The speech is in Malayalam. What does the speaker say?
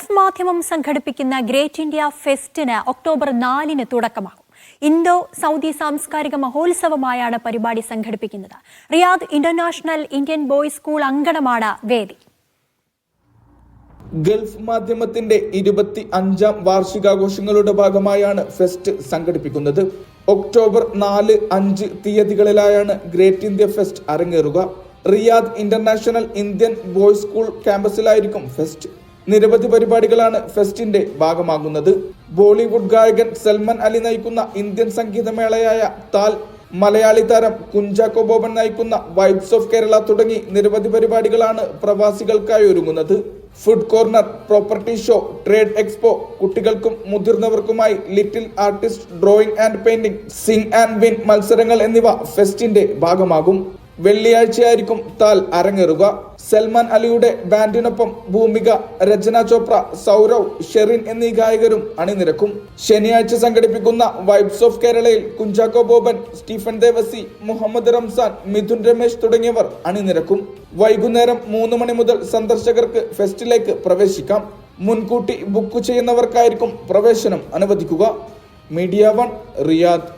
ഗൾഫ് മാധ്യമം സംഘടിപ്പിക്കുന്ന ഗ്രേറ്റ് ഇന്ത്യ ഫെസ്റ്റിന് ഒക്ടോബർ നാലിന് തുടക്കമാകും. ഇന്തോ സൗദി സാംസ്കാരിക മഹോത്സവമായാണ് പരിപാടി സംഘടിപ്പിക്കുന്നത്. Riyadh international Indian boys school അങ്കണമാണ് വേദി. ഗൾഫ് മാധ്യമത്തിന്റെ ഇരുപത്തി അഞ്ചാം വാർഷികാഘോഷങ്ങളുടെ ഭാഗമായാണ് ഫെസ്റ്റ് സംഘടിപ്പിക്കുന്നത്. ഒക്ടോബർ നാല് അഞ്ച് തീയതികളിലായാണ് great India fest അരങ്ങേറുക. Riyadh international Indian boys school ക്യാമ്പസിലായിരിക്കും fest. നിരവധി പരിപാടികളാണ് ഫെസ്റ്റിന്റെ ഭാഗമാകുന്നത്. ബോളിവുഡ് ഗായകൻ സൽമൻ അലി നയിക്കുന്ന ഇന്ത്യൻ സംഗീതമേളയായ താൽ മലയാളി താരം കുഞ്ചാക്കോ ബോബൻ നയിക്കുന്ന വൈബ്സ് ഓഫ് കേരള തുടങ്ങി നിരവധി പരിപാടികളാണ് പ്രവാസികൾക്കായി ഒരുങ്ങുന്നത്. Food corner property show trade expo കുട്ടികൾക്കും മുതിർന്നവർക്കുമായി little artist drawing and painting sing and win മത്സരങ്ങൾ എന്നിവ ഫെസ്റ്റിന്റെ ഭാഗമാകും. വെള്ളിയാഴ്ചയായിരിക്കും താൽ അരങ്ങേറുക. സൽമാൻ അലിയുടെ ബാൻഡിനൊപ്പം ഭൂമിക രചന ചോപ്ര സൗരവ് ഷെറിൻ എന്നീ ഗായകരും അണിനിരക്കും. ശനിയാഴ്ച സംഘടിപ്പിക്കുന്ന വൈബ്സ് ഓഫ് കേരളയിൽ കുഞ്ചാക്കോ ബോബൻ സ്റ്റീഫൻ ദേവസി മുഹമ്മദ് റംസാൻ മിഥുൻ രമേശ് തുടങ്ങിയവർ അണിനിരക്കും. വൈകുന്നേരം മൂന്ന് മണി മുതൽ സന്ദർശകർക്ക് ഫെസ്റ്റിലേക്ക് പ്രവേശിക്കാം. മുൻകൂട്ടി ബുക്ക് ചെയ്യുന്നവർക്കായിരിക്കും പ്രവേശനം അനുവദിക്കുക. Media one Riyadh.